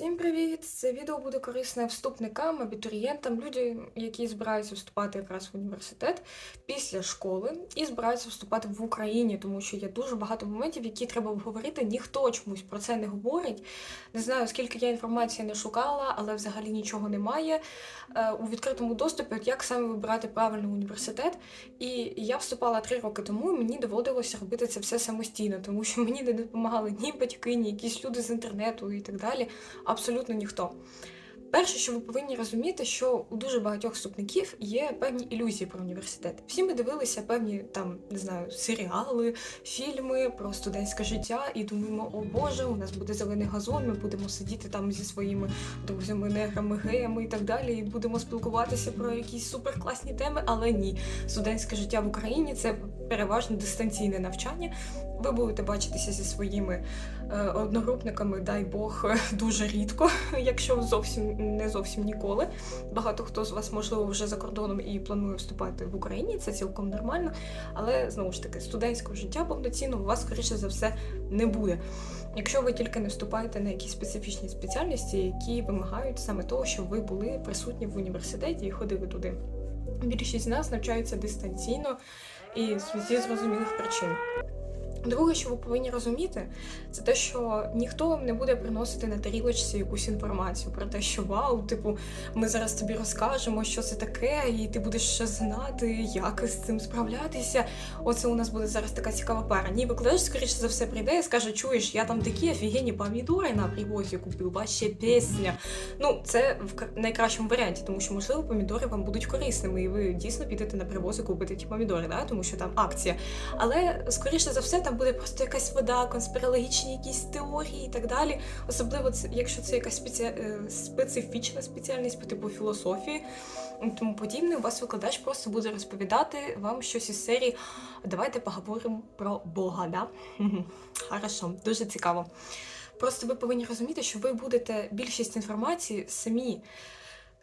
Всім привіт! Це відео буде корисне вступникам, абітурієнтам, людям, які збираються вступати якраз в університет після школи і збираються вступати в Україні, тому що є дуже багато моментів, які треба обговорити. Ніхто чомусь про це не говорить. Не знаю, скільки я інформації не шукала, але взагалі нічого немає е, у відкритому доступі. Як саме вибирати правильний університет. І я вступала три роки тому, і мені доводилося робити це все самостійно, тому що мені не допомагали ні батьки, ні якісь люди з інтернету і так далі абсолютно ніхто. Перше, що ви повинні розуміти, що у дуже багатьох вступників є певні ілюзії про університет. Всі ми дивилися певні там, не знаю, серіали, фільми про студентське життя і думаємо, о Боже, у нас буде зелений газон, ми будемо сидіти там зі своїми друзями, неграми, геями і так далі, і будемо спілкуватися про якісь суперкласні теми. Але ні, студентське життя в Україні це переважно дистанційне навчання. Ви будете бачитися зі своїми е, одногрупниками, дай Бог, дуже рідко, якщо зовсім не зовсім ніколи. Багато хто з вас, можливо, вже за кордоном і планує вступати в Україні, це цілком нормально. Але знову ж таки, студентського життя повноцінно у вас, скоріше за все, не буде. Якщо ви тільки не вступаєте на якісь специфічні спеціальності, які вимагають саме того, щоб ви були присутні в університеті і ходили туди. Більшість з нас навчаються дистанційно і зі зрозумілих причин. Друге, що ви повинні розуміти, це те, що ніхто вам не буде приносити на тарілочці якусь інформацію про те, що вау, типу, ми зараз тобі розкажемо, що це таке, і ти будеш ще знати, як з цим справлятися. Оце у нас буде зараз така цікава пара. Ні, викладач, скоріше за все, прийде і скаже, чуєш, я там такі офігенні помідори на привозі купив, вообще пісня. Ну, це в найкращому варіанті, тому що, можливо, помідори вам будуть корисними, і ви дійсно підете на привоз і купите ті помідори, да? тому що там акція. Але скоріше за все, там буде просто якась вода, конспірологічні якісь теорії і так далі. Особливо якщо це якась спеці... е, специфічна спеціальність по типу філософії і тому подібне, у вас викладач просто буде розповідати вам щось із серії Давайте поговоримо про Бога, да? Хорошо, дуже цікаво. Просто ви повинні розуміти, що ви будете більшість інформації самі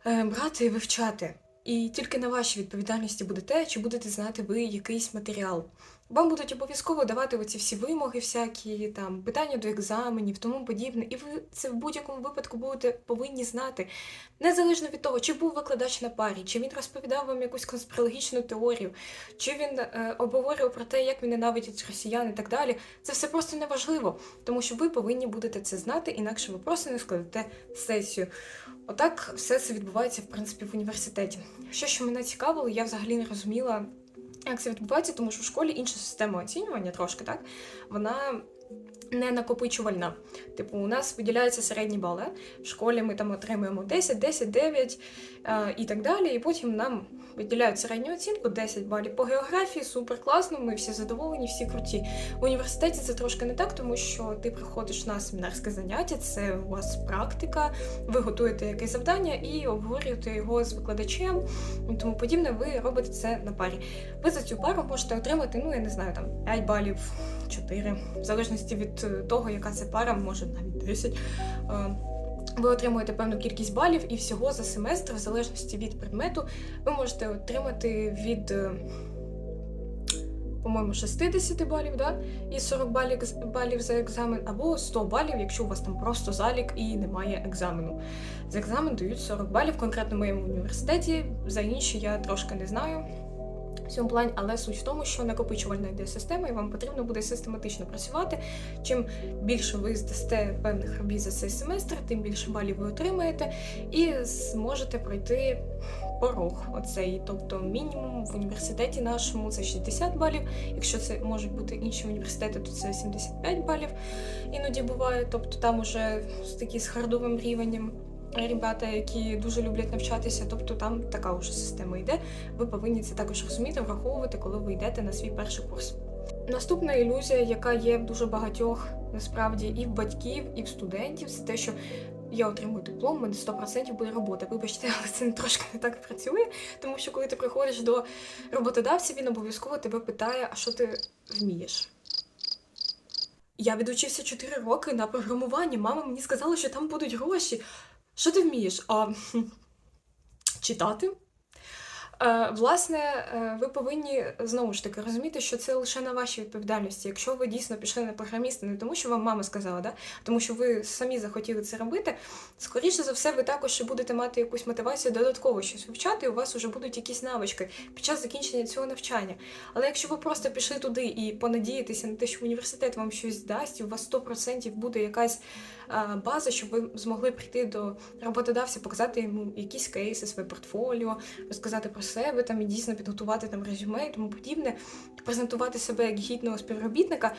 е, брати і вивчати. І тільки на вашій відповідальності буде те, чи будете знати ви якийсь матеріал. Вам будуть обов'язково давати оці всі вимоги, всякі там питання до екзаменів, тому подібне, і ви це в будь-якому випадку будете повинні знати, незалежно від того, чи був викладач на парі, чи він розповідав вам якусь конспірологічну теорію, чи він е, обговорював про те, як він ненавидить росіян і так далі. Це все просто неважливо, тому що ви повинні будете це знати, інакше ви просто не складете сесію. Отак все це відбувається в принципі в університеті. Що що мене цікавило, я взагалі не розуміла, як це відбувається, тому що в школі інша система оцінювання трошки, так? Вона не накопичувальна. Типу, у нас виділяються середні бали. В школі ми там отримуємо 10, 10, 9 е, і так далі. І потім нам виділяють середню оцінку 10 балів по географії, супер класно, ми всі задоволені, всі круті. В університеті це трошки не так, тому що ти приходиш на семінарське заняття, це у вас практика, ви готуєте якесь завдання і обговорюєте його з викладачем і тому подібне. Ви робите це на парі. Ви за цю пару можете отримати, ну я не знаю, там 5 балів, 4, в залежності від того, яка це пара, може навіть 10. Ви отримуєте певну кількість балів, і всього за семестр, в залежності від предмету, ви можете отримати від, е, по-моєму, 60 балів, да? і 40 балів, балів за екзамен, або 100 балів, якщо у вас там просто залік і немає екзамену. За екзамен дають 40 балів, конкретно в моєму університеті. За інші я трошки не знаю в цьому плані, але суть в тому, що накопичувальна йде система, і вам потрібно буде систематично працювати. Чим більше ви здасте певних робіт за цей семестр, тим більше балів ви отримаєте і зможете пройти порог оцей. Тобто мінімум в університеті нашому це 60 балів. Якщо це можуть бути інші університети, то це 75 балів. Іноді буває. Тобто там уже такі з хардовим рівнем. Ребята, які дуже люблять навчатися, тобто там така вже система йде. Ви повинні це також розуміти, враховувати, коли ви йдете на свій перший курс. Наступна ілюзія, яка є в дуже багатьох насправді і в батьків, і в студентів, це те, що я отримую диплом, мене 100% буде робота. Вибачте, але це трошки не так працює, тому що коли ти приходиш до роботодавця, він обов'язково тебе питає, а що ти вмієш. Я відучився 4 роки на програмуванні. Мама мені сказала, що там будуть гроші. Що ти вмієш? А, читати, Е, власне, е, ви повинні знову ж таки розуміти, що це лише на вашій відповідальності. Якщо ви дійсно пішли на програміста, не тому, що вам мама сказала, да? тому що ви самі захотіли це робити, скоріше за все, ви також будете мати якусь мотивацію додатково щось вивчати, і у вас вже будуть якісь навички під час закінчення цього навчання. Але якщо ви просто пішли туди і понадієтеся на те, що університет вам щось дасть, і у вас 100% буде якась а, база, щоб ви змогли прийти до роботодавця, показати йому якісь кейси, своє портфоліо, розказати про себе там і дійсно підготувати там резюме і тому подібне, презентувати себе як гідного співробітника,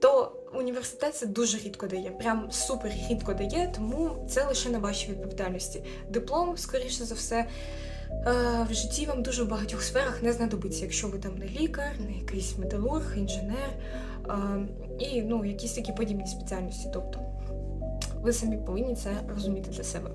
то університет це дуже рідко дає, прям супер рідко дає, тому це лише на вашій відповідальності. Диплом, скоріше за все. е, В житті вам дуже в багатьох сферах не знадобиться, якщо ви там не лікар, не якийсь металург, інженер е, і ну, якісь такі подібні спеціальності. Тобто ви самі повинні це розуміти для себе.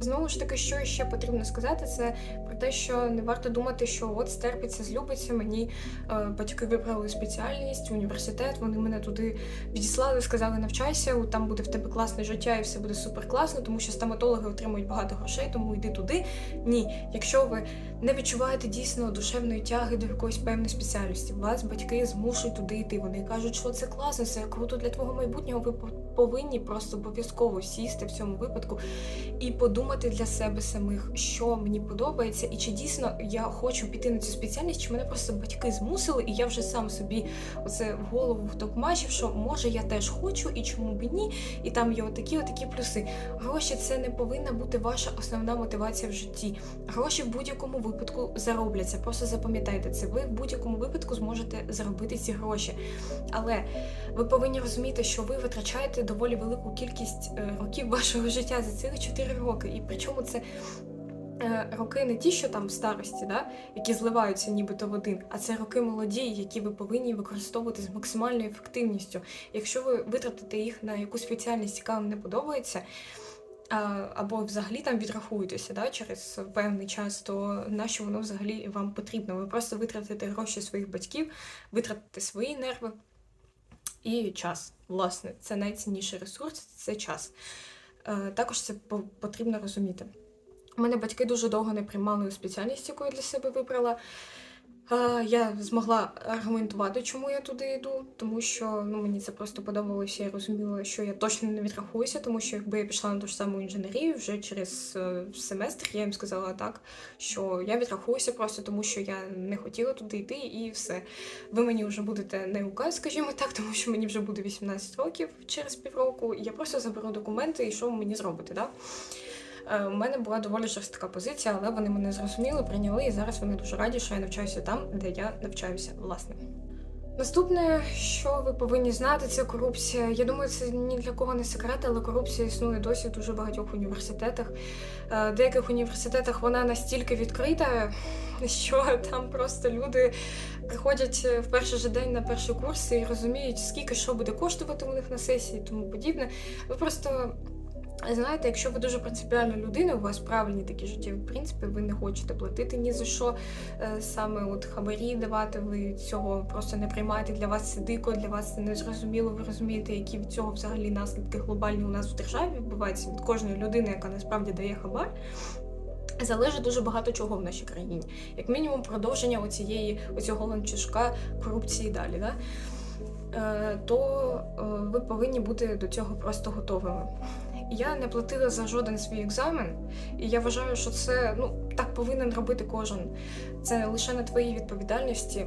Знову ж таки, що ще потрібно сказати, це про те, що не варто думати, що от стерпиться, злюбиться. Мені е, батьки вибрали спеціальність, університет. Вони мене туди відіслали, сказали, навчайся, там буде в тебе класне життя і все буде супер класно, тому що стоматологи отримують багато грошей, тому йди туди. Ні, якщо ви не відчуваєте дійсно душевної тяги до якоїсь певної спеціальності, вас батьки змушують туди йти. Вони кажуть, що це класно, це круто для твого майбутнього. Ви повинні просто обов'язково сісти в цьому випадку і подумати для себе самих, що мені подобається, і чи дійсно я хочу піти на цю спеціальність, чи мене просто батьки змусили, і я вже сам собі оце в голову втокмачив, що може я теж хочу, і чому б ні, і там є отакі, отакі плюси. Гроші це не повинна бути ваша основна мотивація в житті. Гроші в будь-якому випадку заробляться. Просто запам'ятайте це. Ви в будь-якому випадку зможете заробити ці гроші. Але ви повинні розуміти, що ви витрачаєте доволі велику кількість е, років вашого життя за цих 4 роки. І причому це е, роки не ті, що там в старості, да, які зливаються нібито в один, а це роки молоді, які ви повинні використовувати з максимальною ефективністю. Якщо ви витратите їх на якусь спеціальність, яка вам не подобається. Або взагалі там відрахуєтеся да, через певний час, то на що воно взагалі вам потрібно? Ви просто витратите гроші своїх батьків, витратите свої нерви і час. Власне, це найцінніший ресурс це час. Е, Також це потрібно розуміти. У мене батьки дуже довго не приймали спеціальність, яку я для себе вибрала. Я змогла аргументувати, чому я туди йду, тому що ну, мені це просто подобалося. Я розуміла, що я точно не відрахуюся, тому що якби я пішла на ту ж саму інженерію вже через е, семестр, я їм сказала так, що я відрахуюся просто тому, що я не хотіла туди йти, і все. Ви мені вже будете не указ, скажімо так, тому що мені вже буде 18 років через півроку. і Я просто заберу документи і що ви мені зробите. Да? Е, У мене була доволі жорстка позиція, але вони мене зрозуміли, прийняли, і зараз вони дуже раді, що я навчаюся там, де я навчаюся, власне. Наступне, що ви повинні знати, це корупція. Я думаю, це ні для кого не секрет, але корупція існує досі в дуже багатьох університетах. Е, В деяких університетах вона настільки відкрита, що там просто люди приходять е, в перший же день на перший курс і розуміють, скільки що буде коштувати у них на сесії і тому подібне. Ви просто знаєте, якщо ви дуже принципіальна людина, у вас правильні такі життєві принципи, ви не хочете платити ні за що е, саме от хабарі давати, ви цього просто не приймаєте. Для вас це дико, для вас це незрозуміло. Ви розумієте, які від цього взагалі наслідки глобальні у нас в державі відбуваються від кожної людини, яка насправді дає хабар. Залежить дуже багато чого в нашій країні, як мінімум, продовження оцієї оцього ланцюжка корупції далі. Да? Е, то е, ви повинні бути до цього просто готовими. Я не платила за жоден свій екзамен, і я вважаю, що це ну так повинен робити кожен. Це лише на твоїй відповідальності.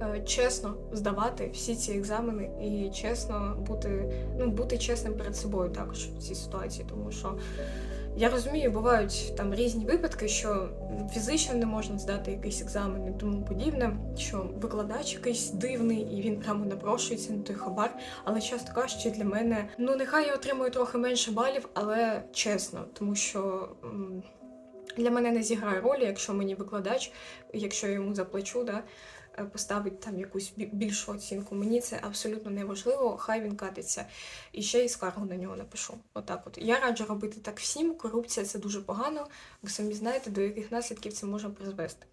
е, Чесно здавати всі ці екзамени і чесно бути, ну, бути чесним перед собою також в цій ситуації, тому що я розумію, бувають там різні випадки, що фізично не можна здати якийсь екзамен і тому подібне, що викладач якийсь дивний і він прямо напрошується на той хабар. Але часто кажучи, для мене ну нехай я отримую трохи менше балів, але чесно, тому що. Для мене не зіграє ролі, якщо мені викладач, якщо я йому заплачу, да, поставить там якусь більшу оцінку. Мені це абсолютно не хай він катиться. І ще й скаргу на нього напишу. Отак от. Я раджу робити так всім. Корупція це дуже погано. Ви самі знаєте, до яких наслідків це може призвести.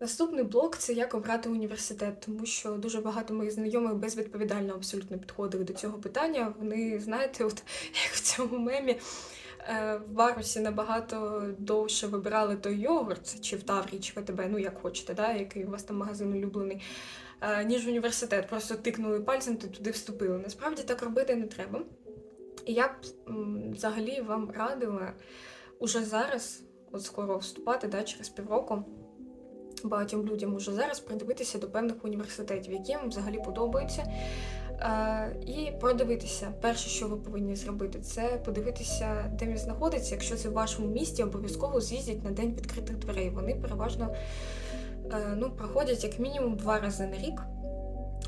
Наступний блок це як обрати університет, тому що дуже багато моїх знайомих безвідповідально абсолютно підходили до цього питання. Вони, знаєте, от як в цьому мемі. Е, В Барусі набагато довше вибирали той йогурт, чи в Таврії, чи в АТБ, ну як хочете, да, який у вас там магазин улюблений, е, ніж в університет. Просто тикнули пальцем, ти туди вступили. Насправді так робити не треба. І я б взагалі вам радила уже зараз, от скоро вступати, да, через півроку, багатьом людям уже зараз придивитися до певних університетів, які вам взагалі подобаються. І продивитися. Перше, що ви повинні зробити, це подивитися, де він знаходиться. Якщо це в вашому місті, обов'язково з'їздять на день відкритих дверей. Вони переважно е, ну, проходять як мінімум два рази на рік.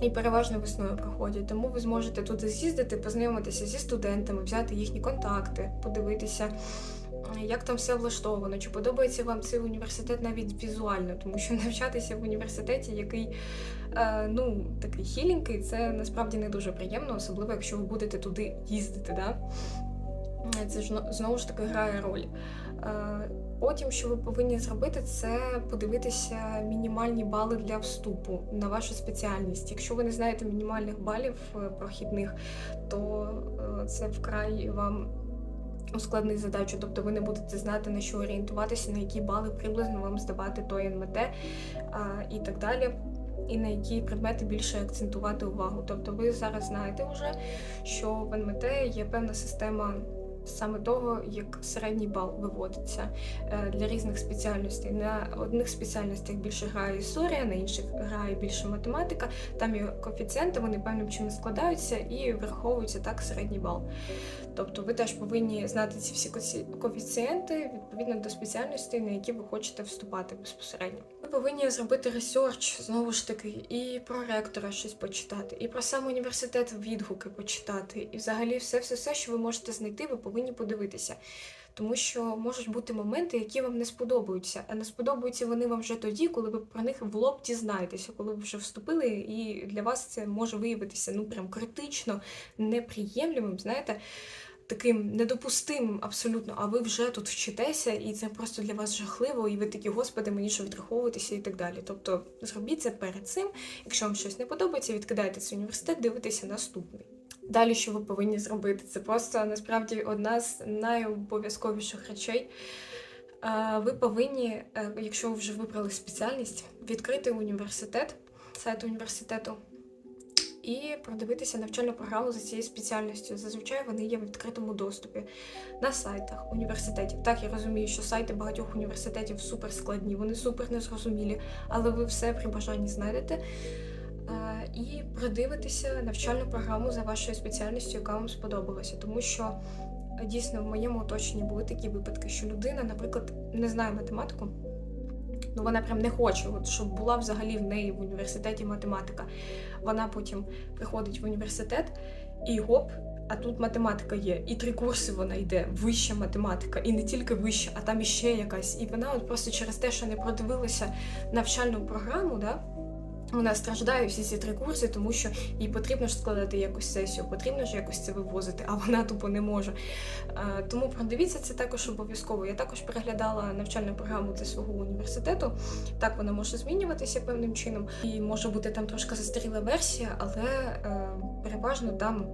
І переважно весною проходять. Тому ви зможете туди з'їздити, познайомитися зі студентами, взяти їхні контакти, подивитися, як там все влаштовано, чи подобається вам цей університет навіть візуально, тому що навчатися в університеті, який е, ну, такий хіленький, це насправді не дуже приємно, особливо якщо ви будете туди їздити. Да? Це ж ну, знову ж таки грає роль. Е, Потім, що ви повинні зробити, це подивитися мінімальні бали для вступу на вашу спеціальність. Якщо ви не знаєте мінімальних балів е, прохідних, то це вкрай вам ускладнить задачу. Тобто ви не будете знати на що орієнтуватися, на які бали приблизно вам здавати той НМТ і так далі. І на які предмети більше акцентувати увагу. Тобто ви зараз знаєте вже, що в НМТ є певна система саме того, як середній бал виводиться е, для різних спеціальностей. На одних спеціальностях більше грає історія, на інших грає більше математика. Там є коефіцієнти, вони певним чином складаються і враховується так середній бал. Тобто ви теж повинні знати ці всі коефіцієнти відповідно до спеціальностей, на які ви хочете вступати безпосередньо. Ви повинні зробити ресерч, знову ж таки, і про ректора щось почитати, і про сам університет відгуки почитати, і взагалі все, все, все, що ви можете знайти, ви повинні подивитися. Тому що можуть бути моменти, які вам не сподобаються. А не сподобаються вони вам вже тоді, коли ви про них в лоб дізнаєтеся, коли ви вже вступили, і для вас це може виявитися ну прям критично неприємлемим, знаєте, таким недопустимим абсолютно. А ви вже тут вчитеся, і це просто для вас жахливо, і ви такі, господи, мені що відраховуватися і так далі. Тобто зробіть це перед цим. Якщо вам щось не подобається, відкидайте цей університет, дивитеся наступний. Далі, що ви повинні зробити, це просто насправді одна з найобов'язковіших речей. Ви повинні, е, якщо ви вже вибрали спеціальність, відкрити університет, сайт університету і продивитися навчальну програму за цією спеціальністю. Зазвичай вони є в відкритому доступі на сайтах університетів. Так, я розумію, що сайти багатьох університетів супер складні, вони супер незрозумілі, але ви все при бажанні знайдете. Е, І продивитися навчальну програму за вашою спеціальністю, яка вам сподобалася. Тому що е, дійсно в моєму оточенні були такі випадки, що людина, наприклад, не знає математику, ну вона прям не хоче, от, щоб була взагалі в неї в університеті математика. Вона потім приходить в університет і гоп. А тут математика є, і три курси вона йде, вища математика, і не тільки вища, а там іще якась. І вона от просто через те, що не продивилася навчальну програму, да, вона страждає всі ці три курси, тому що їй потрібно ж складати якусь сесію, потрібно ж якось це вивозити, а вона тупо не може. Е, Тому продивіться це також обов'язково. Я також переглядала навчальну програму для свого університету. Так вона може змінюватися певним чином, і може бути там трошки застаріла версія, але е, переважно там.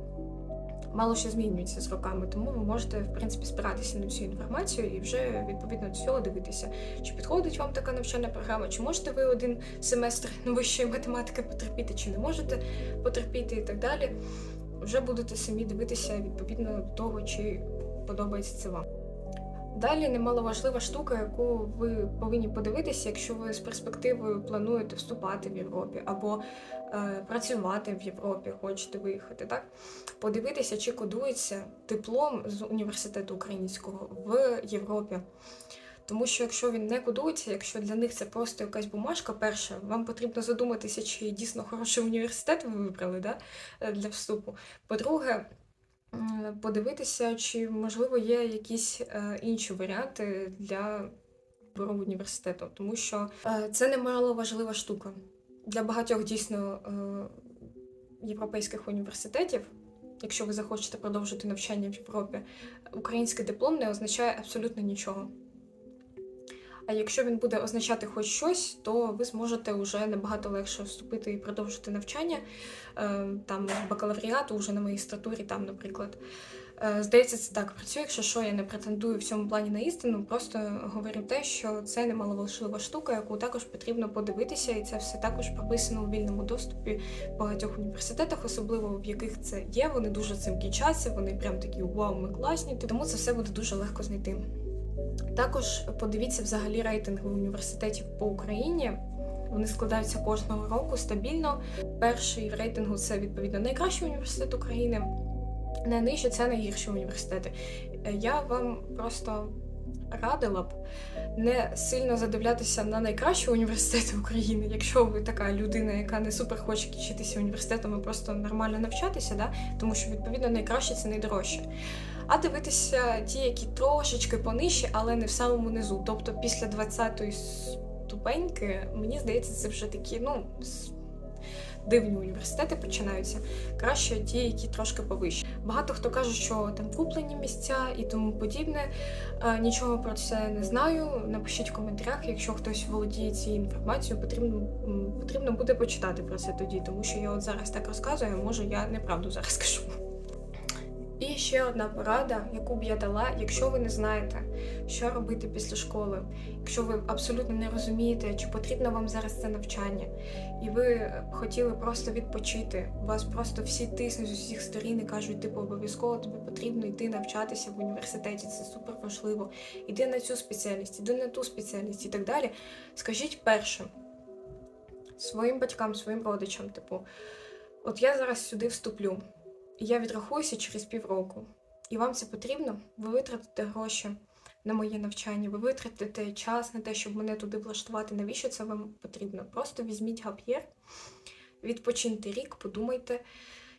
Мало що змінюється з роками, тому ви можете в принципі спиратися на цю інформацію і вже відповідно до цього дивитися, чи підходить вам така навчальна програма, чи можете ви один семестр вищої математики потерпіти, чи не можете потерпіти і так далі. Вже будете самі дивитися відповідно до того, чи подобається це вам. Далі немаловажлива штука, яку ви повинні подивитися, якщо ви з перспективою плануєте вступати в Європі або працювати в Європі, хочете виїхати, так? Подивитися, чи кодується диплом з університету українського в Європі. Тому що якщо він не кодується, якщо для них це просто якась бумажка, перше, вам потрібно задуматися, чи дійсно хороший університет ви вибрали да, е, для вступу. По-друге, подивитися, чи можливо є якісь е, інші варіанти для вибору університету, тому що е, це немало важлива штука. Для багатьох дійсно е, європейських університетів, якщо ви захочете продовжити навчання в Європі, український диплом не означає абсолютно нічого. А якщо він буде означати хоч щось, то ви зможете вже набагато легше вступити і продовжити навчання. Е, Там бакалавріату, вже на магістратурі, там, наприклад, Здається, це так працює. Якщо що, я не претендую в цьому плані на істину, просто говорю те, що це немаловажлива штука, яку також потрібно подивитися, і це все також прописано у вільному доступі в багатьох університетах, особливо в яких це є. Вони дуже цим кічаться, вони прям такі вау, ми класні. Тому це все буде дуже легко знайти. Також подивіться взагалі рейтинги університетів по Україні. Вони складаються кожного року стабільно. Перший рейтингу це відповідно найкращий університет України. Найнижче це найгірші університети. Е, Я вам просто радила б не сильно задивлятися на найкращі університети України, якщо ви така людина, яка не супер хоче вчитися університетом, а просто нормально навчатися, да? тому що відповідно найкраще це найдорожче. А дивитися ті, які трошечки понижчі, але не в самому низу. Тобто після 20-ї ступеньки, мені здається, це вже такі, ну. Дивні університети починаються краще ті, які трошки повище. Багато хто каже, що там куплені місця і тому подібне. Е, Нічого про це не знаю. Напишіть в коментарях, якщо хтось володіє цією інформацією, потрібно, потрібно буде почитати про це тоді, тому що я от зараз так розказую, може я неправду зараз кажу. І ще одна порада, яку б я дала, якщо ви не знаєте, що робити після школи, якщо ви абсолютно не розумієте, чи потрібно вам зараз це навчання, і ви хотіли просто відпочити, вас просто всі тиснуть з усіх сторін і кажуть, типу, обов'язково тобі потрібно йти навчатися в університеті, це супер важливо. Іди на цю спеціальність, іди на ту спеціальність і так далі. Скажіть перше своїм батькам, своїм родичам, типу, от я зараз сюди вступлю, я відрахуюся через півроку. І вам це потрібно? Ви витратите гроші на моє навчання, ви витратите час на те, щоб мене туди влаштувати. Навіщо це вам потрібно? Просто візьміть гап'єр, відпочиньте рік, подумайте.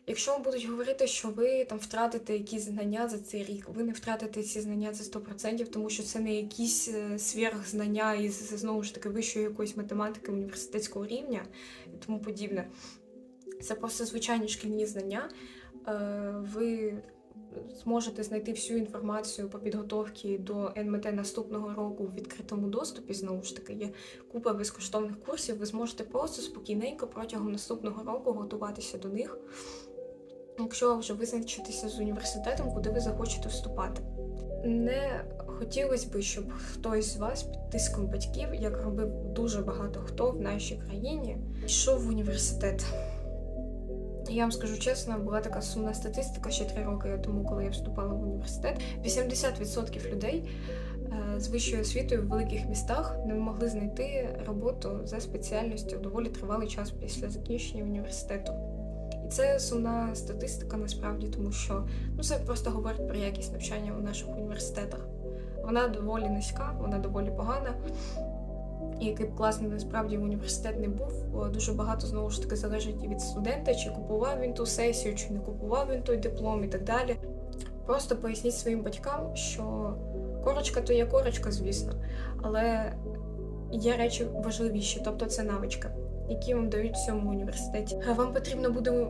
Якщо вам будуть говорити, що ви там втратите якісь знання за цей рік, ви не втратите ці знання за 100%, тому що це не якісь е, сверхзнання із знову ж таки вищої якоїсь математики університетського рівня і тому подібне. Це просто звичайні шкільні знання. Е, Ви зможете знайти всю інформацію по підготовці до НМТ наступного року в відкритому доступі. Знову ж таки, є купа безкоштовних курсів. Ви зможете просто спокійненько протягом наступного року готуватися до них, якщо вже визначитися з університетом, куди ви захочете вступати. Не хотілося б, щоб хтось з вас під тиском батьків, як робив дуже багато хто в нашій країні, йшов в університет. Я вам скажу чесно, була така сумна статистика ще три роки тому, коли я вступала в університет. 80% людей е, з вищою освітою в великих містах не могли знайти роботу за спеціальністю доволі тривалий час після закінчення університету. І це сумна статистика насправді, тому що ну це просто говорить про якість навчання у наших університетах. Вона доволі низька, вона доволі погана. І який б класний насправді університет не був, дуже багато знову ж таки залежить і від студента, чи купував він ту сесію, чи не купував він той диплом і так далі. Просто поясніть своїм батькам, що корочка то є корочка, звісно, але є речі важливіші, тобто це навички, які вам дають в цьому університеті. Вам потрібно буде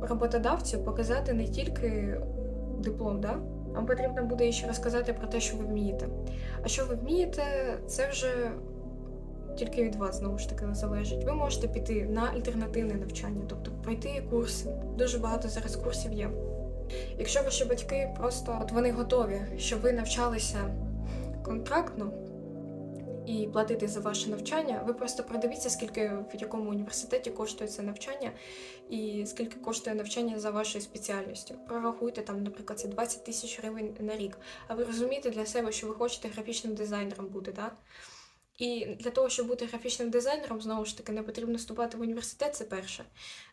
роботодавцю показати не тільки диплом, да? вам потрібно буде ще розказати про те, що ви вмієте. А що ви вмієте, це вже тільки від вас знову ж таки залежить. Ви можете піти на альтернативне навчання, тобто пройти курси. Дуже багато зараз курсів є. Якщо ваші батьки просто от вони готові, щоб ви навчалися контрактно і платити за ваше навчання, ви просто продивіться, скільки в якому університеті коштує це навчання, і скільки коштує навчання за вашою спеціальністю. Прорахуйте там, наприклад, це 20 тисяч гривень на рік. А ви розумієте для себе, що ви хочете графічним дизайнером бути, так? І для того, щоб бути графічним дизайнером, знову ж таки, не потрібно вступати в університет, це перше.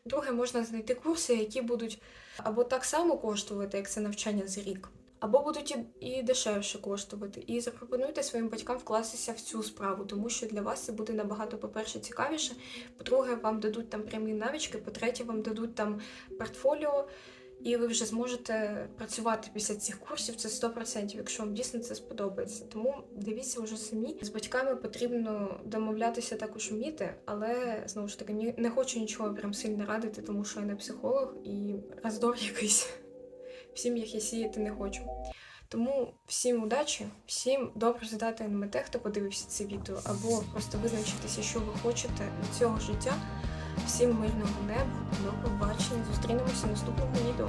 Друге, можна знайти курси, які будуть або так само коштувати, як це навчання за рік, або будуть і, дешевше коштувати. І запропонуйте своїм батькам вкластися в цю справу, тому що для вас це буде набагато, по-перше, цікавіше. По-друге, вам дадуть там прямі навички, по-третє, вам дадуть там портфоліо. І ви вже зможете працювати після цих курсів, це 100%, якщо вам дійсно це сподобається. Тому дивіться вже самі. З батьками потрібно домовлятися також вміти, але знову ж таки ні- не хочу нічого прям сильно радити, тому що я не психолог і роздор якийсь в сім'ях я сіяти не хочу. Тому всім удачі, всім добре здати НМТ, хто подивився це відео, або просто визначитися, що ви хочете від цього життя. Всім мирного неба, до побачення. Зустрінемося в наступному відео.